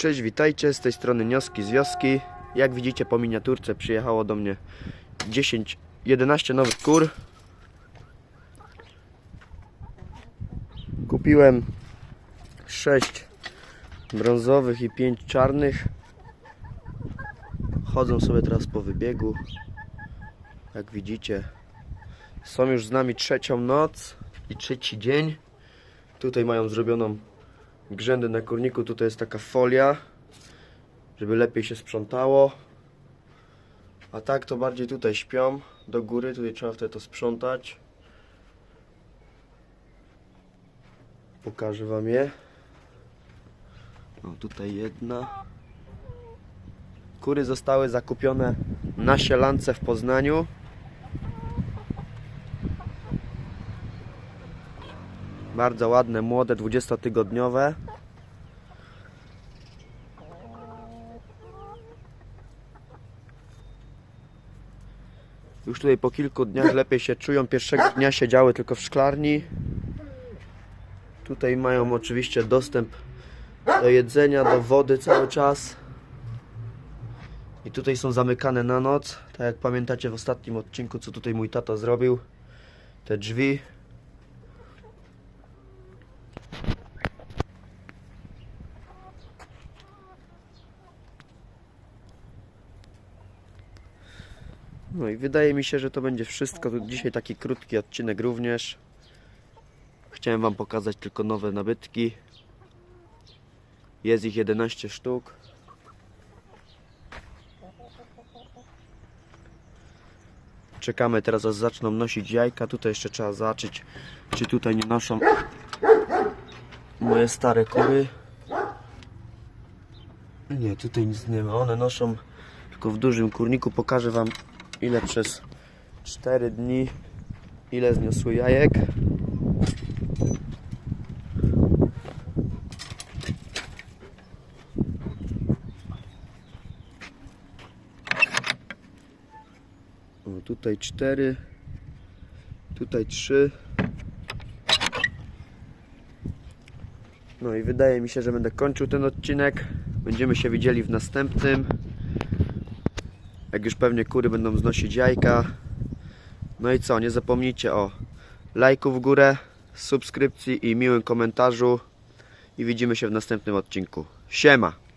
Cześć, witajcie, z tej strony Nioski z Wioski. Jak widzicie po miniaturce przyjechało do mnie 10, 11 nowych kur. Kupiłem 6 brązowych i 5 czarnych. Chodzą sobie teraz po wybiegu. Jak widzicie, są już z nami trzecią noc i trzeci dzień. Tutaj mają zrobioną grzędy na kurniku. Tutaj jest taka folia, żeby lepiej się sprzątało. A tak to bardziej tutaj śpią do góry. Tutaj trzeba wtedy to sprzątać. Pokażę Wam je. O, tutaj jedna. Kury zostały zakupione na sielance w Poznaniu. Bardzo ładne, młode, 20-tygodniowe. Już tutaj po kilku dniach lepiej się czują. Pierwszego dnia siedziały tylko w szklarni. Tutaj mają oczywiście dostęp do jedzenia, do wody cały czas. I tutaj są zamykane na noc. Tak jak pamiętacie w ostatnim odcinku, co tutaj mój tata zrobił. Te drzwi. No i wydaje mi się, że to będzie wszystko. Tu Dzisiaj taki krótki odcinek również. Chciałem Wam pokazać tylko nowe nabytki. Jest ich 11 sztuk. Czekamy teraz aż zaczną nosić jajka. Tutaj jeszcze trzeba zobaczyć, czy tutaj nie noszą moje stare kury. Nie, tutaj nic nie ma. One noszą tylko w dużym kurniku. Pokażę Wam ile przez 4 dni ile zniosły jajek. O, tutaj 4 tutaj 3 No i wydaje mi się, że będę kończył ten odcinek. Będziemy się widzieli w następnym. Jak już pewnie kury będą znosić jajka. No i co, nie zapomnijcie o lajku w górę, subskrypcji i miłym komentarzu. I widzimy się w następnym odcinku. Siema!